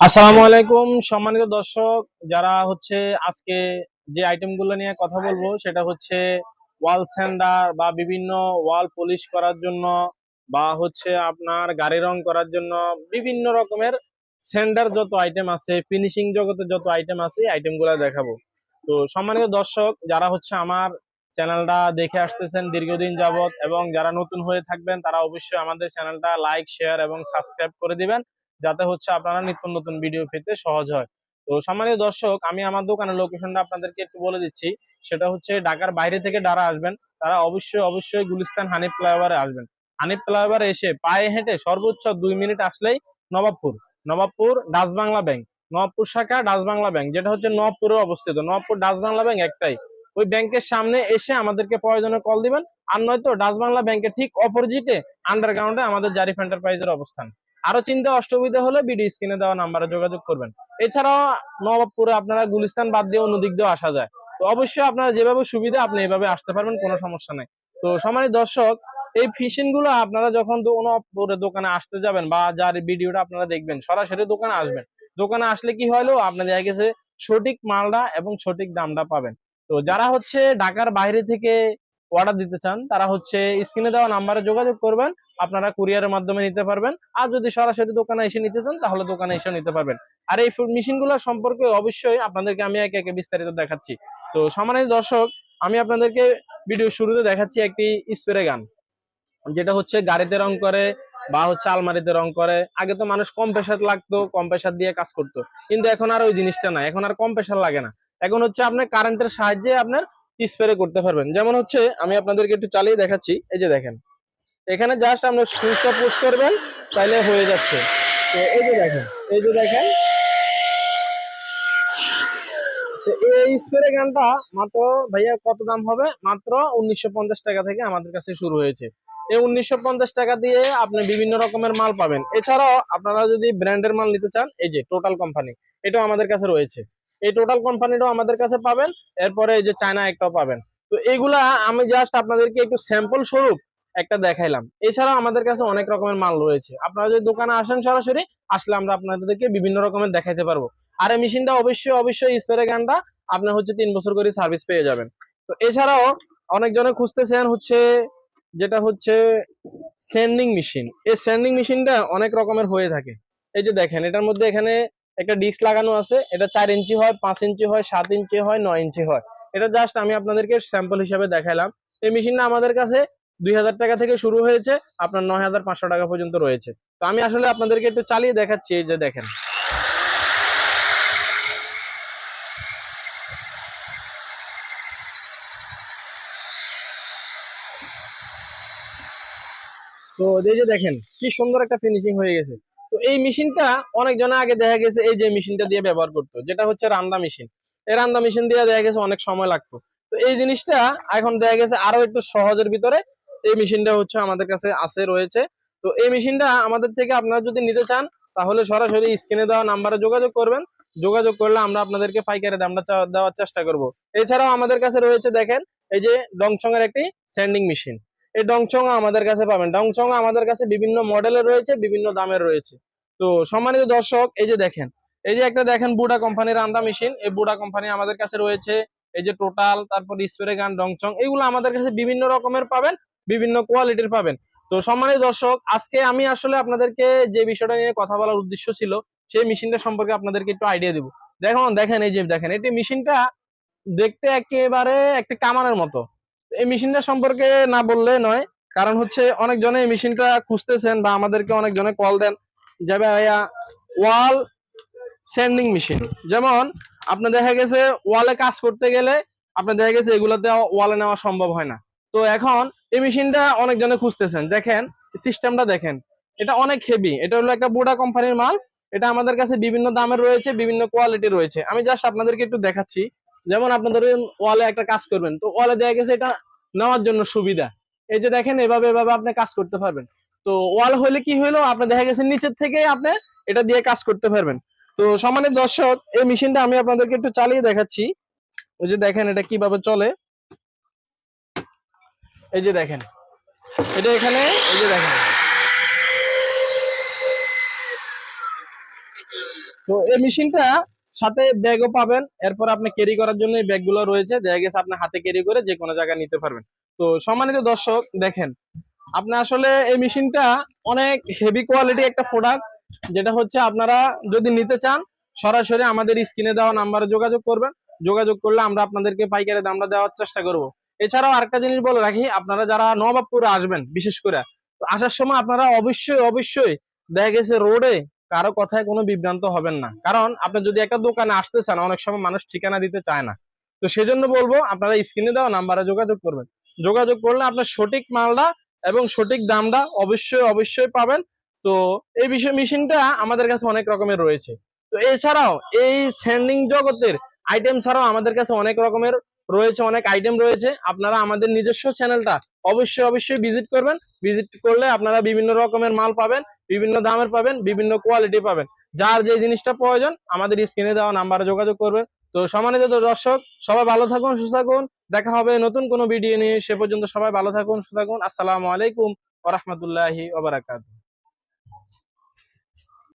আসসালামু আলাইকুম, সম্মানিত দর্শক, যারা হচ্ছে আজকে যে আইটেমগুলো নিয়ে কথা বলব, সেটা হচ্ছে ওয়াল স্যান্ডার বা বিভিন্ন ওয়াল পলিশ করার জন্য বা হচ্ছে আপনার গাড়ি রং করার জন্য বিভিন্ন রকমের স্যান্ডার যত আইটেম আছে ফিনিশিং জগতে যত আইটেম আছে আইটেমগুলো দেখাবো। তো সম্মানিত দর্শক, যারা হচ্ছে আমার চ্যানেলটা দেখে আসতেছেন দীর্ঘদিন যাবত এবং যারা নতুন হয়ে থাকবেন, তারা অবশ্যই আমাদের চ্যানেলটা লাইক শেয়ার এবং সাবস্ক্রাইব করে দিবেন। যাতে হচ্ছে আপনারা নিত্য নতুন ভিডিও পেতে সহজ হয়। তো সম্মানিত দর্শক, আমি আমার দোকানের লোকেশনটা আপনাদেরকে একটু বলে দিচ্ছি। সেটা হচ্ছে ঢাকার বাইরে থেকে যারা আসবেন, তারা অবশ্যই অবশ্যই গুলিস্তান হানিফ ফ্লাইওভারে আসবেন। হানিফ ফ্লাইওভারে এসে পায়ে হেঁটে সর্বোচ্চ দুই মিনিট আসলেই নবাবপুর নবাবপুর ডাচ বাংলা ব্যাংক, নবাবপুর শাখা ডাচ বাংলা ব্যাংক, যেটা হচ্ছে নবাবপুরে অবস্থিত। নবাবপুর ডাচ বাংলা ব্যাংক একটাই। ওই ব্যাংকের সামনে এসে আমাদেরকে প্রয়োজনে কল দিবেন। আর নয়তো ডাচ বাংলা ব্যাংকের ঠিক অপোজিটে আন্ডারগ্রাউন্ডে আমাদের জারিফ এন্টারপ্রাইজের অবস্থান। আরও চিন্তা অসুবিধা হলে ভিডিও স্ক্রিনে দেওয়া নাম্বারে যোগাযোগ করবেন। এছাড়াও নবাবপুরে আপনারা গুলিস্তান বাদ দিয়ে অন্য দিক দিয়েও আসা যায়। তো অবশ্যই আপনারা যেভাবে সুবিধা, আপনি এভাবে আসতে পারবেন, কোনো সমস্যা নেই। তো সম্মানিত দর্শক, এই ফিশিংগুলো আপনারা যখন নবাবপুরে দোকানে আসতে যাবেন বা যার ভিডিওটা আপনারা দেখবেন, সরাসরি দোকানে আসবেন। দোকানে আসলে কি হলো আপনার দেখা গেছে সঠিক মালটা এবং সঠিক দামটা পাবেন। তো যারা হচ্ছে ঢাকার বাইরে থেকে অর্ডার দিতে চান, তারা হচ্ছে স্ক্রিনে দেওয়া নাম্বারে যোগাযোগ করবেন, আপনারা কুরিয়ারের মাধ্যমে নিতে পারবেন। আর যদি সরাসরি দোকানে এসে নিতে চান, তাহলে দোকানে এসে নিতে পারবেন। আর এই মেশিনগুলো সম্পর্কে অবশ্যই আপনাদেরকে আমি একে একে বিস্তারিত দেখাচ্ছি। তো সম্মানিত দর্শক, আমি আপনাদেরকে ভিডিও শুরুতে দেখাচ্ছি একটি স্প্রে গান যেটা হচ্ছে গাড়িতে রং করে বা হচ্ছে আলমারিতে রং করে। আগে তো মানুষ কম প্রেশার লাগতো, কম প্রেশার দিয়ে কাজ করতো। কিন্তু এখন আর ওই জিনিসটা না এখন আর কম প্রেশার লাগে না। এখন হচ্ছে আপনার কারেন্টের সাহায্যে আপনার স্প্রে করতে পারবেন। যেমন হচ্ছে, আমি আপনাদেরকে একটু চালিয়ে দেখাচ্ছি। এই যে দেখেন। এখানে জাস্ট আপনি সুইচটা পুশ করবেন, তাইলে হয়ে যাচ্ছে। তো এই যে দেখেন, এই যে দেখেন। এই স্প্রে গানটা মাত্র, ভাইয়া কত দাম হবে? মাত্র উনিশশো পঞ্চাশ টাকা থেকে আমাদের কাছে শুরু হয়েছে। এই উনিশশো পঞ্চাশ টাকা দিয়ে আপনি বিভিন্ন রকমের মাল পাবেন। এছাড়াও আপনারা যদি ব্র্যান্ডের মাল নিতে চান, এই যে টোটাল কোম্পানি এটাও আমাদের কাছে রয়েছে। এই টোটাল কোম্পানিটাও আমাদের কাছে পাবেন, এরপরে এই যে চায়না একটাও পাবেন। তো এগুলা আমি জাস্ট আপনাদেরকে একটু স্যাম্পল স্বরূপ একটা দেখাইলাম। এছাড়াও আমাদের কাছে অনেক রকমের মাল রয়েছে। আপনারা যদি দোকানে আসেন সরাসরি, আসলে আমরা আপনাদেরকে বিভিন্ন রকমের দেখাইতে পারব। আর এই মেশিনটা অবশ্যই অবশ্যই স্প্রে গানটা আপনার হচ্ছে তিন বছর করে সার্ভিস পেয়ে যাবেন। তো এছাড়াও অনেকজনে খুঁজতেছেন হচ্ছে, যেটা হচ্ছে স্যান্ডিং মেশিন এই স্যান্ডিং মেশিনটা অনেক রকমের হয়ে থাকে। এই যে দেখেন, এটার মধ্যে এখানে একটা ডিস্ক লাগানো আছে, এটা চার ইঞ্চি হয়, পাঁচ ইঞ্চি হয়, সাত ইঞ্চি হয়, নয় ইঞ্চি হয়। এটা জাস্ট আমি আপনাদেরকে স্যাম্পল হিসাবে দেখালাম। এই মেশিনটা আমাদের কাছে দুই হাজার টাকা থেকে শুরু হয়েছে, আপনার নয় হাজার পাঁচশো টাকা পর্যন্ত রয়েছে। তো আমি আসলে আপনাদেরকে একটু চালিয়ে দেখাচ্ছি, এই যে দেখেন। তো এই যে দেখেন, কি সুন্দর একটা ফিনিশিং হয়ে গেছে। তো এই মেশিনটা অনেক জনে আগে দেখা গেছে এই যে মেশিনটা দিয়ে ব্যবহার করতো, যেটা হচ্ছে রান্দা মেশিন। এই রান্দা মেশিন দিয়ে দেখা গেছে অনেক সময় লাগতো। তো এই জিনিসটা এখন দেখা গেছে আরও একটু সহজের ভিতরে এই মেশিনটা হচ্ছে আমাদের কাছে আছে, রয়েছে। তো এই মেশিনটা আমাদের থেকে আপনারা যদি নিতে চান, তাহলে সরাসরি স্ক্রিনে দেওয়া নাম্বারে যোগাযোগ করবেন। যোগাযোগ করলে আমরা আপনাদেরকে পাইকারি দামটা দেওয়ার চেষ্টা করব। এছাড়াও আমাদের কাছে রয়েছে দেখেন, এই যে ডংচং এর একটি স্যান্ডিং মেশিন এই ডংচং আমাদের কাছে পাবেন। ডংচং আমাদের কাছে বিভিন্ন মডেলের রয়েছে, বিভিন্ন দামের রয়েছে। তো সম্মানিত দর্শক, এই যে দেখেন, এই যে একটা দেখেন বুডা কোম্পানির রান্দা মেশিন, এই বুডা কোম্পানি আমাদের কাছে রয়েছে। এই যে টোটাল, তারপর স্প্রে গান, ডংচং, এগুলো আমাদের কাছে বিভিন্ন রকমের পাবেন, বিভিন্ন কোয়ালিটির পাবেন। তো সম্মানিত দর্শক, আজকে আমি আসলে আপনাদেরকে যে বিষয়টা নিয়ে কথা বলার উদ্দেশ্য ছিল, সেই মেশিনটা সম্পর্কে আপনাদেরকে একটু আইডিয়া দেবো। দেখুন, দেখেন, এই যে দেখেন, এটি মেশিনটা দেখতে একেবারে একটি কামানের মতো। এই মেশিনটা সম্পর্কে না বললে নয়। কারণ হচ্ছে অনেক জনে এই মেশিনটা খুঁজতেছেন বা আমাদেরকে অনেক জনে কল দেন যাবে ভাইয়া ওয়াল স্যান্ডিং মেশিন যেমন আপনার দেখা গেছে ওয়ালে কাজ করতে গেলে আপনার দেখা গেছে এগুলোতে ওয়ালে নেওয়া সম্ভব হয় না। তো এখন এই মেশিনটা অনেক জনে খুঁজতেছেন। দেখেন, সিস্টেমটা দেখেন। এটা অনেক হেভি এটা হলো একটা বুডা কোম্পানির মাল। এটা আমাদের কাছে বিভিন্ন দামের রয়েছে, বিভিন্ন কোয়ালিটি রয়েছে। আমি জাস্ট আপনাদেরকে একটু দেখাচ্ছি। যেমন আপনাদের ওয়ালে একটা কাজ করবেন, তো ওয়ালে দেখা গেছে এটা নেওয়ার জন্য সুবিধা। এই যে দেখেন, এভাবে এভাবে আপনি কাজ করতে পারবেন। তো ওয়াল হলে কি হলো? আপনি দেখা গেছে নিচের থেকে আপনি এটা দিয়ে কাজ করতে পারবেন। তো সম্মানিত দর্শক, এই মেশিনটা আমি আপনাদেরকে একটু চালিয়ে দেখাচ্ছি। ওই যে দেখেন এটা কীভাবে চলে। এই যে দেখেন। এটা এখানে, এই যে দেখেন। তো এই মেশিনটা সাথে ব্যাগও পাবেন। এরপর আপনি ক্যারি করার জন্য এই ব্যাগগুলো রয়েছে। দেখা গেছে আপনি হাতে ক্যারি করে যে কোনো জায়গায় নিতে পারবেন। তো সম্মানিত দর্শক, দেখেন, আপনি আসলে এই মেশিনটা অনেক হেভি কোয়ালিটি একটা প্রোডাক্ট যেটা হচ্ছে আপনারা যদি নিতে চান, সরাসরি আমাদের স্ক্রিনে দেওয়া নাম্বারে যোগাযোগ করবেন। যোগাযোগ করলে আমরা আপনাদেরকে পাইকারি দামটা দেওয়ার চেষ্টা করব। এছাড়াও আরেকটা জিনিস বলে রাখি, আপনারা যারা নবাবপুরে আসবেন, বিশেষ করে আসার সময় আপনারা অবশ্যই অবশ্যই দেখা গেছে রোডে কারও কথায় কোনো বিভ্রান্ত হবেন না। কারণ আপনি যদি একটা দোকানে আসতে চান, অনেক সময় মানুষ ঠিকানা দিতে চায় না। তো সেজন্য বলব, আপনারা স্ক্রিনে দেওয়া নাম্বারে যোগাযোগ করবেন। যোগাযোগ করলে আপনার সঠিক মালটা এবং সঠিক দামটা অবশ্যই অবশ্যই পাবেন। তো এই বিষয়, মেশিনটা আমাদের কাছে অনেক রকমের রয়েছে। তো এছাড়াও এই স্যান্ডিং জগতের আইটেম ছাড়াও আমাদের কাছে অনেক রকমের রয়েছে, অনেক আইটেম রয়েছে। আপনারা আমাদের নিজস্ব চ্যানেলটা অবশ্যই অবশ্যই ভিজিট করবেন। ভিজিট করলে আপনারা বিভিন্ন রকমের মাল পাবেন। বিভিন্ন দামের পাবেন, বিভিন্ন কোয়ালিটি পাবেন। যার যে জিনিসটা প্রয়োজন, আমাদের স্ক্রিনে দেওয়া নাম্বারে যোগাযোগ করবেন। তো সম্মানিত দর্শক, সবাই ভালো থাকুন, সুস্থ থাকুন। দেখা হবে নতুন কোনো ভিডিও নিয়ে। সে পর্যন্ত সবাই ভালো থাকুন, সুস্থ থাকুন। আসসালামু আলাইকুম ওরহমতুল্লাহি ওবারাকাতুহ